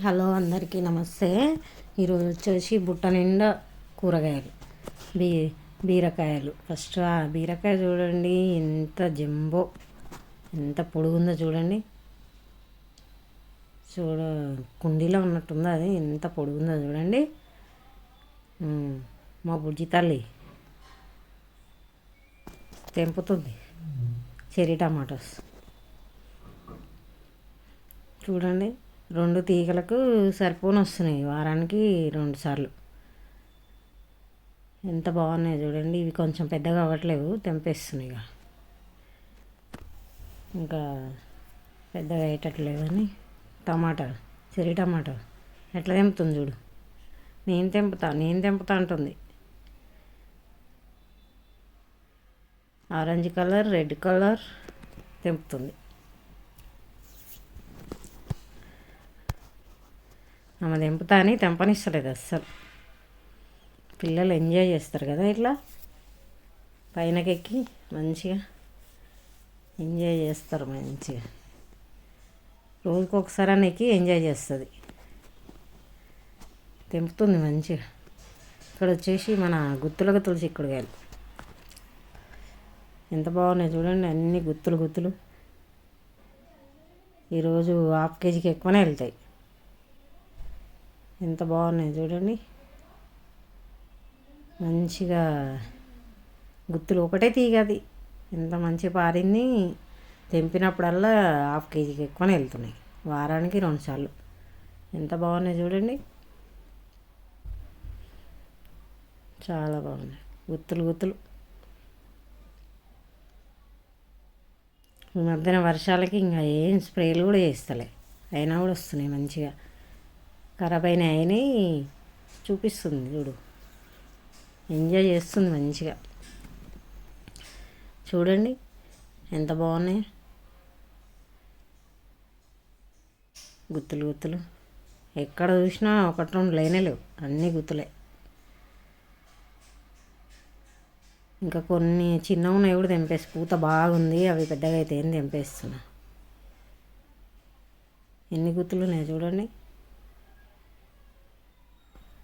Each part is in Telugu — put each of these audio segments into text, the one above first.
హలో అందరికీ నమస్తే. ఈరోజు వచ్చేసి బుట్ట నిండా కూరగాయలు. బీ బీరకాయలు. ఫస్ట్ ఆ బీరకాయ చూడండి ఎంత జంబో ఎంత పొడుగుందో చూడండి. చూడ కుండీలో ఉన్నట్టుందో అది? ఎంత పొడుగుందో చూడండి. మా బుజ్జి తల్లి తెంపుతుంది. Cherry tomatoes. చూడండి. రెండు తీగలకు సరిపోని వస్తున్నాయి. వారానికి రెండు సార్లు. ఎంత బాగున్నాయి చూడండి. ఇవి కొంచెం పెద్దగా అవ్వట్లేవు. తెంపేస్తున్నాయి ఇక ఇంకా పెద్దగా అయ్యేటట్లేవు అని టమాటా చెరి టమాటా ఎట్లా తెంపుతుంది చూడు. నేను తెంపుతా నేను తెంపుతా అంటుంది. ఆరెంజ్ కలర్ రెడ్ కలర్ తెంపుతుంది. ఆమె దింపుతా అని తెంపనిస్తలేదు అస్సలు. పిల్లలు ఎంజాయ్ చేస్తారు కదా ఇట్లా? పైనకెక్కి మంచిగా ఎంజాయ్ చేస్తారు మంచిగా. రోజుకి ఒకసారి అని ఎక్కి ఎంజాయ్ చేస్తుంది. తెంపుతుంది మంచిగా. ఇక్కడ వచ్చేసి మన గుత్తులకు తులసి చిక్కుడుకాయలు ఎంత బాగున్నాయి చూడండి అన్ని గుత్తులు గుత్తులు. ఈరోజు హాఫ్ కేజీకి ఎక్కువనే వెళ్తాయి. ఎంత బాగున్నాయి చూడండి. మంచిగా గుత్తులు ఒకటే తీగది ఎంత మంచి పారింది. తెంపినప్పుడల్లా హాఫ్ కేజీకి ఎక్కువనే వెళ్తున్నాయి. వారానికి రెండు సార్లు. ఎంత బాగున్నాయి చూడండి. చాలా బాగున్నాయి. గుత్తులు గుత్తులు. ఈ మధ్యన వర్షాలకి ఇంకా ఏం స్ప్రేలు కూడా చేస్తలే. అయినా కూడా వస్తున్నాయి మంచిగా. ఖరాబ్ అయినాయని చూపిస్తుంది చూడు. ఎంజాయ్ చేస్తుంది మంచిగా. చూడండి ఎంత బాగున్నాయి. గుత్తులు గుత్తులు. ఎక్కడ చూసినా ఒకటి రెండు లేనే లేవు. అన్నీ గుత్తులే. ఇంకా కొన్ని చిన్న ఉన్నాయి కూడా తెంపేసి. పూత బాగుంది. అవి పెద్దగా అయితే ఏం తెంపేస్తున్నా. ఎన్ని గుత్తులు ఉన్నాయి చూడండి.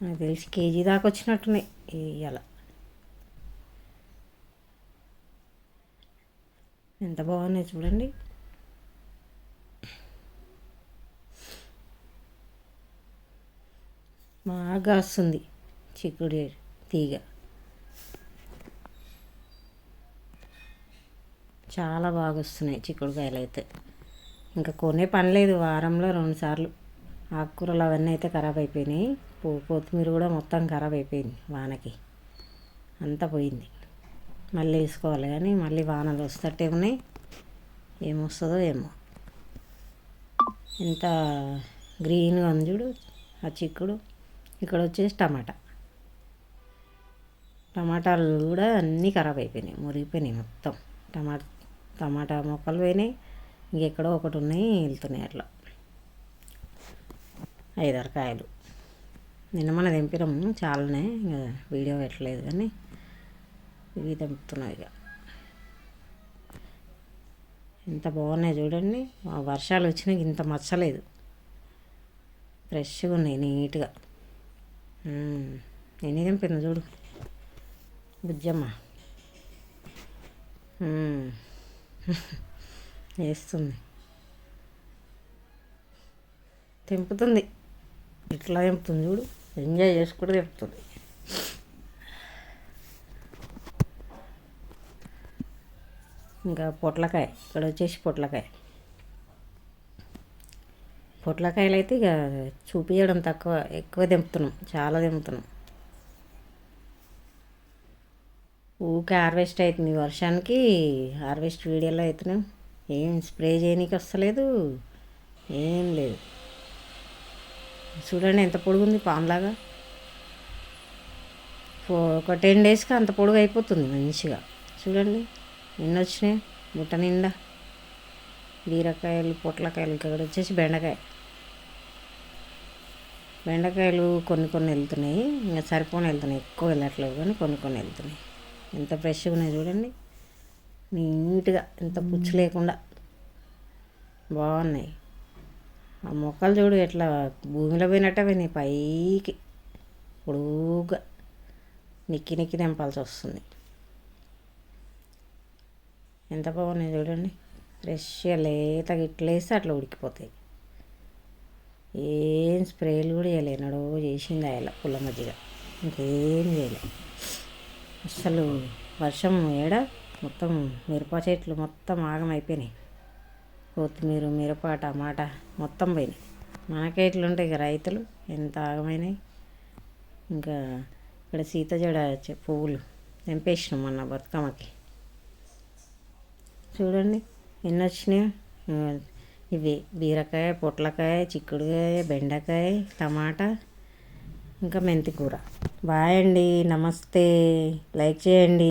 నాకు తెలిసి కేజీ దాకా వచ్చినట్టున్నాయి. ఇవాళ ఎంత బాగున్నాయి చూడండి. బాగా వస్తుంది చిక్కుడు తీగ. చాలా బాగా వస్తున్నాయి చిక్కుడుకాయలు అయితే. ఇంకా కొనే పని లేదు. వారంలో రెండుసార్లు ఆకుకూరలు అవన్నీ అయితే ఖరాబ్ అయిపోయినాయి. కొత్తిమీర కూడా మొత్తం ఖరాబ్ అయిపోయింది వానకి. అంతా పోయింది. మళ్ళీ వేసుకోవాలి కానీ మళ్ళీ వానలు వస్తట్టే ఉన్నాయి. ఏమొస్తుందో ఏమో. ఎంత గ్రీన్గా ఉంది చూడు ఆ చిక్కుడు. ఇక్కడ వచ్చేసి టమాటా. టమాటాలు కూడా అన్నీ ఖరాబ్ అయిపోయినాయి మురిగిపోయినాయి మొత్తం. టమాటా టమాటా మొక్కలు పోయినాయి ఇంకెక్కడో ఒకటి ఉన్నాయి వెళ్తున్నాయి అట్లా. ఐదారు కాయలు. నిన్న మన తెంపినాము చాలానే ఇంకా వీడియో పెట్టలేదు కానీ ఇవి తెంపుతున్నాయి ఇక. ఎంత బాగున్నాయి చూడండి. వర్షాలు వచ్చినాక ఇంత మచ్చలేదు. ఫ్రెష్గా ఉన్నాయి నీట్గా. మ్మ్. ఎన్ని తెంపిన చూడు. బుజ్జమ్మ. వేస్తుంది. తెంపుతుంది. ఇట్లా తెంపుతుంది చూడు. ఎంజాయ్ చేసుకుంటూ చెప్తుంది ఇంకా పొట్లకాయ ఇక్కడ వచ్చేసి పొట్లకాయ పొట్లకాయలు అయితే ఇక చూపించడం తక్కువ ఎక్కువ దింపుతున్నాం చాలా దింపుతున్నాం ఊకే హార్వెస్ట్ అవుతుంది వర్షానికి హార్వెస్ట్ వీడియోలో అవుతున్నాం ఏం స్ప్రే చేయనీకి వస్తలేదు ఏం లేదు చూడండి ఎంత పొడుగుంది పాన్లాగా ఫో- ఒక టెన్ డేస్కి అంత పొడుగు అయిపోతుంది మంచిగా. చూడండి నిన్న వచ్చినాయి బుట్ట నిండా. బీరకాయలు పొట్లకాయలు ఇక్కడ వచ్చేసి బెండకాయ. బెండకాయలు కొన్ని కొన్ని వెళ్తున్నాయి ఇంకా సరిపోని వెళ్తున్నాయి. ఎక్కువ వెళ్ళట్లేవు కానీ కొన్ని కొన్ని వెళ్తున్నాయి. ఎంత ఫ్రెష్గా ఉన్నాయి చూడండి. నీట్గా ఎంత పుచ్చు లేకుండా. బాగున్నాయి. ఆ మొక్కలు చూడు ఎట్లా భూమిలో పోయినట్టే పోయినాయి. పైకి పొడుగ్గా నిక్కి నిక్కి నింపాల్సి వస్తుంది. ఎంత బాగున్నాయి చూడండి. ఫ్రెష్గా లేతగా ఇట్లేస్తే అట్లా ఉడికిపోతాయి. ఏం స్ప్రేలు కూడా చేయలేనాడు చేసింది ఆయన పుల్ల మధ్యలో ఇంకేం చేయలే. అసలు వర్షం ఏడ? మొత్తం మిరప చెట్లు మొత్తం ఆగం అయిపోయినాయి కొత్తిమీర మిరప టమాటా మొత్తం పోయినాయి. మనకే ఇట్లుంటాయి ఇక రైతులు. ఎంత ఆగమైనాయి. ఇంకా ఇక్కడ సీతజడ పువ్వులు తెంపేసినాం మొన్న బతుకమ్మకి. చూడండి ఎన్ని వచ్చినాయో. ఇవి బీరకాయ పొట్లకాయ చిక్కుడుకాయ బెండకాయ టమాటా ఇంకా మెంతి కూర బాయ్ అండి. నమస్తే. లైక్ చేయండి.